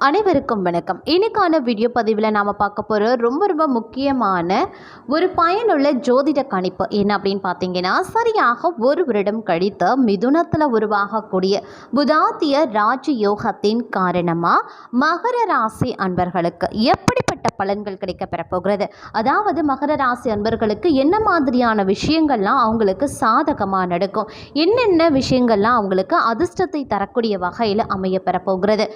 அனைவருக்கும் வணக்கம். இன்னைக்கான வீடியோ பதிவில் நாம் பார்க்க போகிற ரொம்ப ரொம்ப முக்கியமான ஒரு பயனுள்ள ஜோதிட கணிப்பு என்ன அப்படின்னு பார்த்தீங்கன்னா சரியாக ஒரு வருடம் கழித்து மிதுனத்தில் உருவாகக்கூடிய புதாத்திய ராஜ யோகத்தின் காரணமாக மகர ராசி அன்பர்களுக்கு எப்படிப்பட்ட பலன்கள் கிடைக்க பெறப்போகிறது அதாவது மகர ராசி அன்பர்களுக்கு என்ன மாதிரியான விஷயங்கள்லாம் அவங்களுக்கு சாதகமாக நடக்கும்? என்னென்ன விஷயங்கள்லாம் அவங்களுக்கு அதிர்ஷ்டத்தை தரக்கூடிய வகையில் அமைய பெறப்போகிறது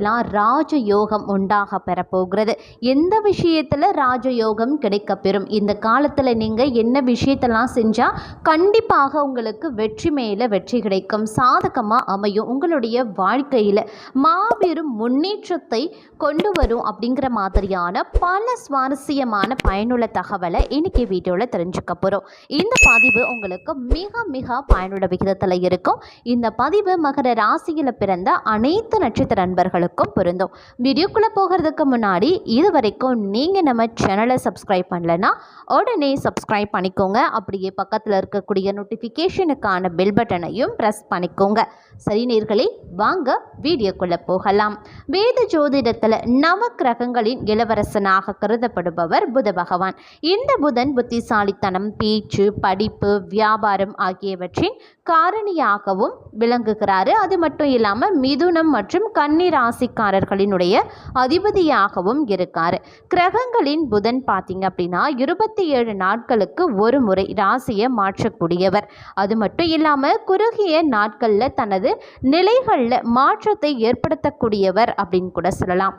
யாருக்கெல்லாம் ராஜயோகம் உண்டாக பெறப்போகிறது. எந்த விஷயத்தில் ராஜயோகம் கிடைக்க பெறும் இந்த காலத்தில் நீங்கள் என்ன விஷயத்தெல்லாம் செஞ்சால் கண்டிப்பாக உங்களுக்கு வெற்றி மேலே வெற்றி கிடைக்கும். சாதகமாக அமையும் உங்களுடைய வாழ்க்கையில். மாபெரும் முன்னேற்றத்தை கொண்டு வரும் அப்படிங்கிற மாதிரியான பல சுவாரஸ்யமான பயனுள்ள தகவலை இன்னைக்கு வீடியோவில் தெரிஞ்சுக்க போகிறோம் இந்த பதிவு உங்களுக்கு மிக மிக பயனுள்ள விகிதத்தில் இருக்கும். இந்த பதிவு மகர ராசியில் பிறந்த அனைத்து நட்சத்திர நண்பர்கள் நண்பர்களுக்கும் பொருந்தும். வீடியோக்குள்ளே போகிறதுக்கு முன்னாடி இது வரைக்கும் நீங்கள் நம்ம சேனலை சப்ஸ்கிரைப் பண்ணலைன்னா உடனே சப்ஸ்கிரைப் பண்ணிக்கோங்க. அப்படியே பக்கத்தில் இருக்கக்கூடிய நோட்டிஃபிகேஷனுக்கான பெல் பட்டனையும் ப்ரெஸ் பண்ணிக்கோங்க. சரி நேர்களே வாங்க வீடியோக்குள்ளே போகலாம். வேத ஜோதிடத்தில் நவ கிரகங்களின் இளவரசனாக கருதப்படுபவர் புத பகவான். இந்த புதன் புத்திசாலித்தனம் பேச்சு படிப்பு வியாபாரம் ஆகியவற்றின் காரணியாகவும் விளங்குகிறாரு. அது மட்டும் இல்லாமல் மிதுனம் மற்றும் கன்னி ராசிக்காரர்களினுடைய அதிபதியாகவும் இருக்கார். கிரகங்களின் புதன் பார்த்தீங்க அப்படின்னா இருபத்தி ஏழு நாட்களுக்கு ஒரு முறை ராசியை மாற்றக்கூடியவர். அது மட்டும் இல்லாமல் குறுகிய நாட்களில் தனது நிலைகளில் மாற்றத்தை ஏற்படுத்தக்கூடியவர் அப்படின்னு கூட சொல்லலாம்.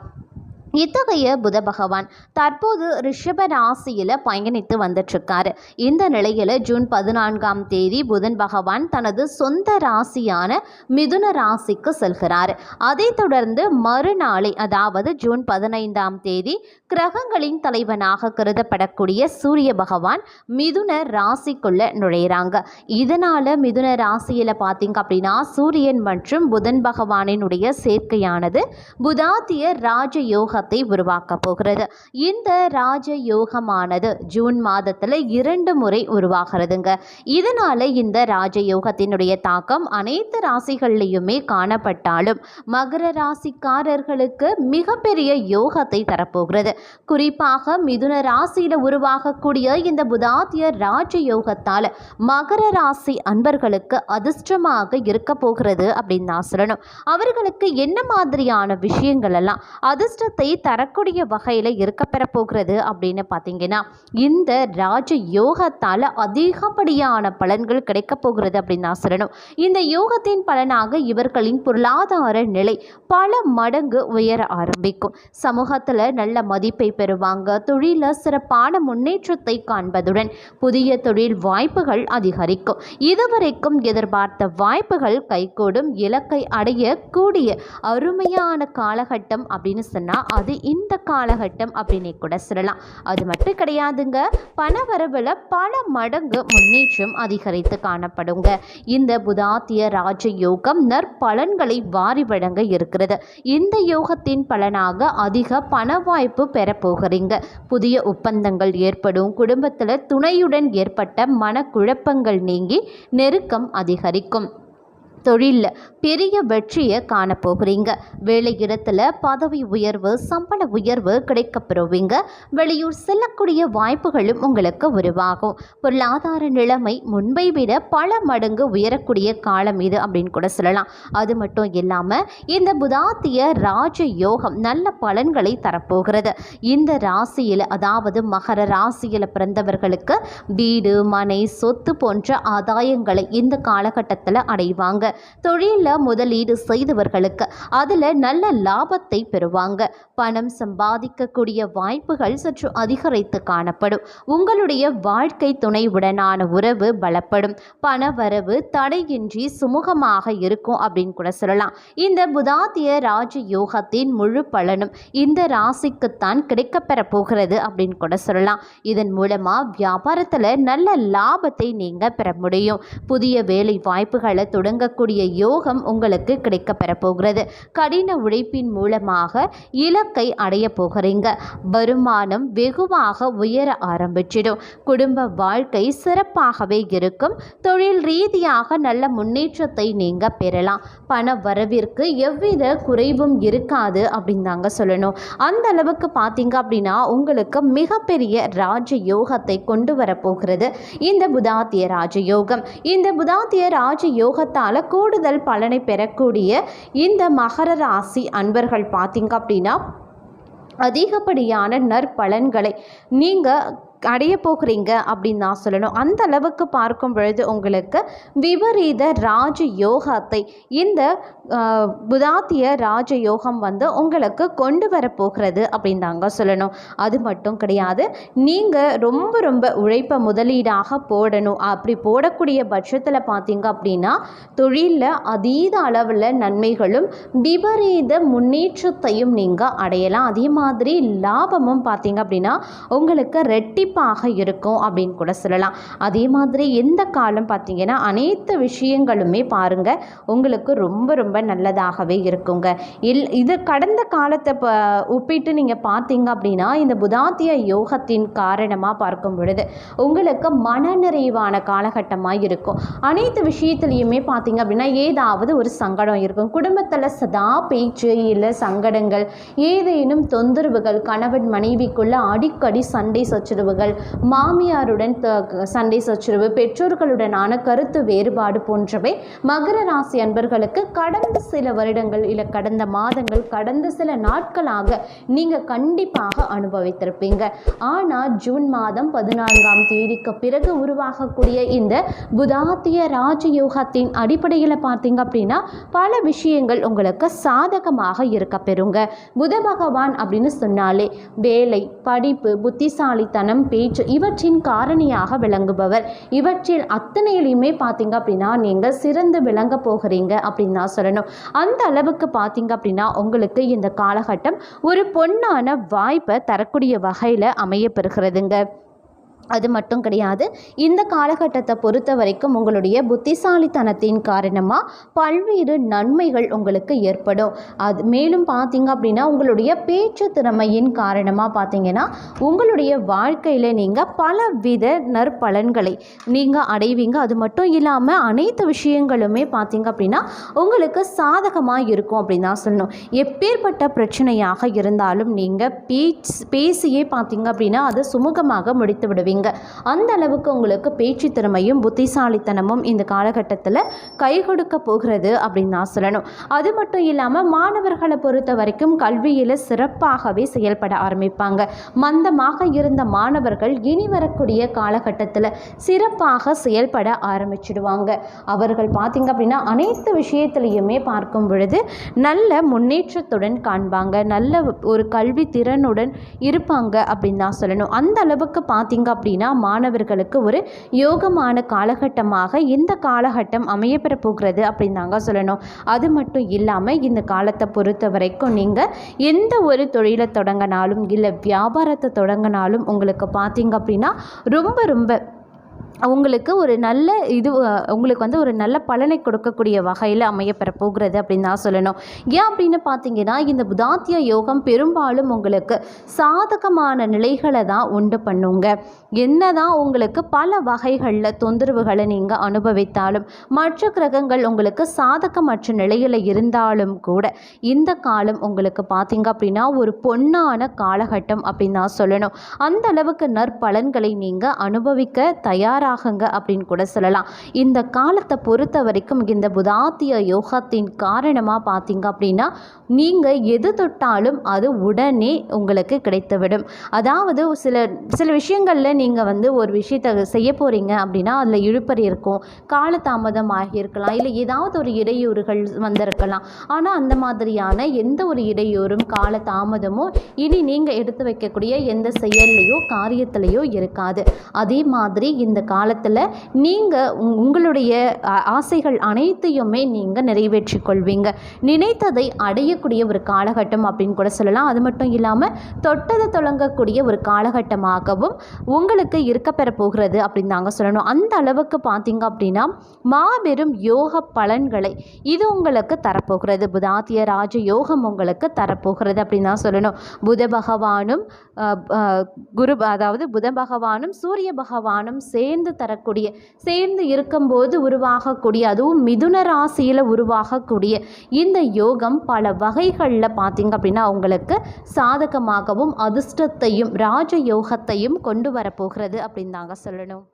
இத்தகைய புத பகவான் தற்போது ரிஷப ராசியில் பயணித்து வந்துட்டுருக்காரு. இந்த நிலையில் ஜூன் பதினான்காம் தேதி புதன் பகவான் தனது சொந்த ராசியான மிதுன ராசிக்கு செல்கிறார். அதைத் தொடர்ந்து மறுநாளை அதாவது ஜூன் பதினைந்தாம் தேதி கிரகங்களின் தலைவனாக கருதப்படக்கூடிய சூரிய பகவான் மிதுன ராசிக்குள்ள நுழையிறாங்க. இதனால் மிதுன ராசியில் பார்த்தீங்க அப்படின்னா சூரியன் மற்றும் புதன் பகவானினுடைய சேர்க்கையானது புதாத்திய ராஜயோக யோகத்தை உருவாக்க போகிறது. இந்த ராஜ யோகமானது ஜூன் மாதத்தில் இரண்டு முறை உருவாகிறதுங்க. இதனால இந்த ராஜ யோகத்தினுடைய தாக்கம் அனைத்து ராசிகள்லையுமே காணப்பட்டாலும் மகர ராசிக்காரர்களுக்கு மிகப்பெரிய யோகத்தை தரப்போகிறது. குறிப்பாக மிதுன ராசியில் உருவாகக்கூடிய இந்த புதாத்திய ராஜ யோகத்தால் மகர ராசி அன்பர்களுக்கு அதிர்ஷ்டமாக இருக்க போகிறது அப்படின்னு தான் சொல்லணும். அவர்களுக்கு என்ன மாதிரியான விஷயங்கள் எல்லாம் அதிர்ஷ்டத்தை தரக்கூடிய வகையில் இருக்க பெற போகிறது அப்படின்னு பார்த்தீங்கன்னா இந்த ராஜ யோகத்தால் அதிகப்படியான பலன்கள் கிடைக்கப் போகிறது அப்படின்னு நான் சொல்லணும். இந்த யோகத்தின் பலனாக இவர்களின் பொருளாதார நிலை பல மடங்கு உயர ஆரம்பிக்கும். சமூகத்தில் நல்ல மதிப்பை பெறுவாங்க. தொழிலில் சிறப்பான முன்னேற்றத்தை காண்பதுடன் புதிய தொழில் வாய்ப்புகள் அதிகரிக்கும். இதுவரைக்கும் எதிர்பார்த்த வாய்ப்புகள் கைகூடும். இலக்கை அடைய கூடிய அருமையான காலகட்டம் அப்படின்னு சொன்னால் அது இந்த காலகட்டம் அப்படின்னு கூட சொல்லலாம். அது மட்டும் கிடையாதுங்க. பணவரவில் பல மடங்கு முன்னேற்றம் அதிகரித்து காணப்படுங்க. இந்த புதாத்திய ராஜ யோகம் நற்பலன்களை வாரி வழங்க இருக்கிறது. இந்த யோகத்தின் பலனாக அதிக பண வாய்ப்பு பெறப்போகிறீங்க புதிய ஒப்பந்தங்கள் ஏற்படும். குடும்பத்தில் துணையுடன் ஏற்பட்ட மனக்குழப்பங்கள் நீங்கி நெருக்கம் அதிகரிக்கும். தொழிலில் பெரிய வெற்றியை காணப்போகிறீங்க வேலை இடத்துல பதவி உயர்வு சம்பள உயர்வு கிடைக்கப்பெறுவீங்க வெளியூர் செல்லக்கூடிய வாய்ப்புகளும் உங்களுக்கு உருவாகும். பொருளாதார நிலைமை முன்பை விட பல மடங்கு உயரக்கூடிய காலம் இது அப்படின்னு கூட சொல்லலாம். அது மட்டும் இல்லாமல் இந்த புதாத்திய ராஜ யோகம் நல்ல பலன்களை தரப்போகிறது. இந்த ராசியில் அதாவது மகர ராசியில் பிறந்தவர்களுக்கு வீடு மனை சொத்து போன்ற ஆதாயங்களை இந்த காலகட்டத்தில் அடைவாங்க. தொழிலில் முதலீடு செய்தவர்களுக்கு அதில் நல்ல லாபத்தை பெறுவாங்க. பணம் சம்பாதிக்கக்கூடிய வாய்ப்புகள் சற்று அதிகரித்து காணப்படும். உங்களுடைய வாழ்க்கை துணைவுடனான உறவு பலப்படும். பண வரவு தடையின்றி சுமூகமாக இருக்கும் அப்படின்னு கூட சொல்லலாம். இந்த புதாத்திய ராஜ யோகத்தின் முழு பலனும் இந்த ராசிக்குத்தான் கிடைக்கப்பெற போகிறது அப்படின்னு கூட சொல்லலாம். இதன் மூலமாக வியாபாரத்தில் நல்ல லாபத்தை நீங்கள் பெற முடியும். புதிய வேலை வாய்ப்புகளை தொடங்கக்கூடிய வரக்கூடிய யோகம் உங்களுக்கு கிடைக்க பெறப்போகிறது. கடின உழைப்பின் மூலமாக இலக்கை அடைய போகிறீங்க. வருமானம் வெகுவாக உயர ஆரம்பிச்சிடும். குடும்ப வாழ்க்கை சிறப்பாகவே இருக்கும். தொழில் ரீதியாக நல்ல முன்னேற்றத்தை நீங்கள் பெறலாம். பண வரவிற்கு எவ்வித குறைவும் இருக்காது அப்படின்னு தாங்க சொல்லணும். அந்த அளவுக்கு பார்த்தீங்க அப்படின்னா உங்களுக்கு மிகப்பெரிய ராஜ யோகத்தை கொண்டு வரப்போகிறது இந்த புதாத்திய ராஜயோகம். இந்த புதாத்திய ராஜ யோகத்தால் கூடுதல் பலனை பெறக்கூடிய இந்த மகர ராசி அன்பர்கள் பார்த்தீங்க அப்படின்னா அதிகப்படியான நற்பலன்களை நீங்கள் அடைய போகிறீங்க அப்படின்னு நான் சொல்லணும். அந்த அளவுக்கு பார்க்கும் பொழுது உங்களுக்கு விபரீத ராஜ யோகத்தை இந்த புதாத்திய ராஜ யோகம் வந்து உங்களுக்கு கொண்டு வரப்போகிறது அப்படின்னு தாங்க சொல்லணும். அது மட்டும் கிடையாது நீங்கள் ரொம்ப ரொம்ப உழைப்பை முதலீடாக போடணும். அப்படி போடக்கூடிய பட்சத்தில் பார்த்தீங்க அப்படின்னா தொழிலில் அதீத அளவில் நன்மைகளும் விபரீத முன்னேற்றத்தையும் நீங்கள் அடையலாம். அதே மாதிரி லாபமும் பார்த்தீங்க அப்படின்னா உங்களுக்கு ரெட்டி ரெட்டிப்பாக இருக்கும் அப்படின்னு கூட சொல்லலாம். அதே மாதிரி எந்த காலம் பார்த்திங்கன்னா அனைத்து விஷயங்களுமே பாருங்கள் உங்களுக்கு ரொம்ப ரொம்ப நல்லதாகவே இருக்குங்க. இல் இது கடந்த காலத்தை ப ஒப்பிட்டு நீங்கள் பார்த்தீங்க அப்படின்னா இந்த புதாத்திய யோகத்தின் காரணமாக பார்க்கும் பொழுது உங்களுக்கு மனநிறைவான காலகட்டமாக இருக்கும். அனைத்து விஷயத்துலையுமே பார்த்தீங்க அப்படின்னா ஏதாவது ஒரு சங்கடம் இருக்கும். குடும்பத்தில் சதா பேச்சு இல்லை சங்கடங்கள் ஏதேனும் தொந்தரவுகள் கணவன் மனைவிக்குள்ளே அடிக்கடி சண்டை சச்சரவுகள் மாமியாருடன் சண்டை சச்சரவு பெற்றோர்களுடனான கருத்து வேறுபாடு போன்றவை மகர ராசி அன்பர்களுக்கு கடந்த சில வருடங்கள் இல்லை கடந்த மாதங்கள் கடந்த சில நாட்களாக நீங்கள் கண்டிப்பாக அனுபவித்திருப்பீங்க. ஆனால் ஜூன் மாதம் பதினான்காம் தேதிக்கு பிறகு உருவாகக்கூடிய இந்த புதாத்திய ராஜயோகத்தின் அடிப்படையில் பார்த்தீங்க அப்படின்னா பல விஷயங்கள் உங்களுக்கு சாதகமாக இருக்க பெறுங்க. புத பகவான் அப்படின்னு சொன்னாலே வேலை படிப்பு புத்திசாலித்தனம் பேச்சு இவற்றின் காரணியாக விளங்குபவர். இவற்றில் அத்தனையிலையுமே பார்த்தீங்க அப்படின்னா நீங்கள் சிறந்து விளங்க போகிறீங்க அப்படின்னு தான் சொல்லணும். அந்த அளவுக்கு பார்த்தீங்க அப்படின்னா உங்களுக்கு இந்த காலகட்டம் ஒரு பொன்னான வாய்ப்பை தரக்கூடிய வகையில் அமையப்பெறுகிறதுங்க அது மட்டும் கிடையாது. இந்த காலகட்டத்தை பொறுத்த வரைக்கும் உங்களுடைய புத்திசாலித்தனத்தின் காரணமாக பல்வேறு நன்மைகள் உங்களுக்கு ஏற்படும். அது மேலும் பார்த்தீங்க அப்படின்னா உங்களுடைய பேச்சு திறமையின் காரணமாக பார்த்தீங்கன்னா உங்களுடைய வாழ்க்கையில் நீங்கள் பலவித நற்பலன்களை நீங்கள் அடைவீங்க. அது மட்டும் இல்லாமல் அனைத்து விஷயங்களுமே பார்த்தீங்க அப்படின்னா உங்களுக்கு சாதகமாக இருக்கும் அப்படின்னு தான் சொல்லணும். எப்பேற்பட்ட பிரச்சனையாக இருந்தாலும் நீங்கள் பேச்சு பேசியே பார்த்தீங்க அப்படின்னா அதை சுமூகமாக முடித்து விடுவீங்க. அந்த அளவுக்கு உங்களுக்கு பேச்சு திறமையும் புத்திசாலித்தனமும் இந்த காலகட்டத்தில் கை கொடுக்க போகிறது அப்படின்னு நான் சொல்லணும். அது மட்டும் இல்லாமல் மாணவர்களை பொறுத்த வரைக்கும் கல்வியில் சிறப்பாகவே செயல்பட ஆரம்பிப்பாங்க. மந்தமாக இருந்த மாணவர்கள் இனி வரக்கூடிய காலகட்டத்தில் சிறப்பாக செயல்பட ஆரம்பிச்சிடுவாங்க. அவர்கள் பார்த்திங்க அப்படின்னா அனைத்து விஷயத்திலையுமே பார்க்கும் பொழுது நல்ல முன்னேற்றத்துடன் காண்பாங்க. நல்ல ஒரு கல்வி திறனுடன் இருப்பாங்க அப்படின்னு தான் சொல்லணும். அந்த அளவுக்கு பார்த்தீங்க அப்படின்னா மாணவர்களுக்கு ஒரு யோகமான காலகட்டமாக இந்த காலகட்டம் அமையப்பெற போகிறது அப்படின்னு தாங்க சொல்லணும். அது மட்டும் இல்லாமல் இந்த காலத்தை பொறுத்த வரைக்கும் நீங்கள் எந்த ஒரு தொழிலை தொடங்கினாலும் இல்லை வியாபாரத்தை தொடங்கினாலும் உங்களுக்கு பார்த்தீங்க அப்படின்னா ரொம்ப ரொம்ப உங்களுக்கு ஒரு நல்ல இது உங்களுக்கு வந்து ஒரு நல்ல பலனை கொடுக்கக்கூடிய வகையில் அமையப்பெற போகிறது அப்படின்னு தான் சொல்லணும். ஏன் அப்படின்னு பார்த்தீங்கன்னா இந்த புதாத்திய யோகம் பெரும்பாலும் உங்களுக்கு சாதகமான நிலைகளை தான் உண்டு பண்ணுங்க. என்னதான் உங்களுக்கு பல வகைகளில் தொந்தரவுகளை நீங்கள் அனுபவித்தாலும் மற்ற கிரகங்கள் உங்களுக்கு சாதகமற்ற நிலையில் இருந்தாலும் கூட இந்த காலம் உங்களுக்கு பார்த்தீங்க அப்படின்னா ஒரு பொன்னான காலகட்டம் அப்படின்னு தான் சொல்லணும். அந்த அளவுக்கு நற்பலன்களை நீங்கள் அனுபவிக்க தயார் தயாராகுங்க அப்படின்னு கூட சொல்லலாம். இந்த காலத்தை பொறுத்த வரைக்கும் இந்த புதாத்திய யோகத்தின் காரணமாக பார்த்தீங்க அப்படின்னா நீங்கள் எது தொட்டாலும் அது உடனே உங்களுக்கு கிடைத்துவிடும். அதாவது சில சில விஷயங்களில் நீங்கள் வந்து ஒரு விஷயத்தை செய்ய போகிறீங்க அப்படின்னா அதில் இழுப்பறி இருக்கும் காலதாமதம் ஆகியிருக்கலாம் இல்லை ஏதாவது ஒரு இடையூறுகள் வந்திருக்கலாம். ஆனால் அந்த மாதிரியான எந்த ஒரு இடையூறும் காலதாமதமோ இனி நீங்கள் எடுத்து வைக்கக்கூடிய எந்த செயல்லையோ காரியத்திலையோ இருக்காது. அதே மாதிரி இந்த காலத்தில் நீங்கள் உங்களுடைய ஆசைகள் அனைத்தையுமே நீங்கள் நிறைவேற்றிக் கொள்வீங்க நினைத்ததை அடையக்கூடிய ஒரு காலகட்டம் அப்படின்னு கூட சொல்லலாம். அது மட்டும் இல்லாமல் தொட்டதை தொடங்கக்கூடிய ஒரு காலகட்டமாகவும் உங்களுக்கு இருக்கப்பெற போகிறது அப்படின்னு நாங்கள் சொல்லணும். அந்த அளவுக்கு பார்த்தீங்க அப்படின்னா மாபெரும் யோக பலன்களை இது உங்களுக்கு தரப்போகிறது. புதாத்திய ராஜ யோகம் உங்களுக்கு தரப்போகிறது அப்படின்னு தான் சொல்லணும். புத பகவானும் குரு அதாவது புத பகவானும் சூரிய பகவானும் சேர்ந்து தரக்கூடிய சேர்ந்து இருக்கும்போது உருவாகக்கூடிய அதுவும் மிதுன ராசியில் உருவாகக்கூடிய இந்த யோகம் பல வகைகளில் பார்த்தீங்க அப்படின்னா உங்களுக்கு சாதகமாகவும் அதிர்ஷ்டத்தையும் ராஜ யோகத்தையும் கொண்டு வரப்போகிறது அப்படின்னு தாங்க சொல்லணும்.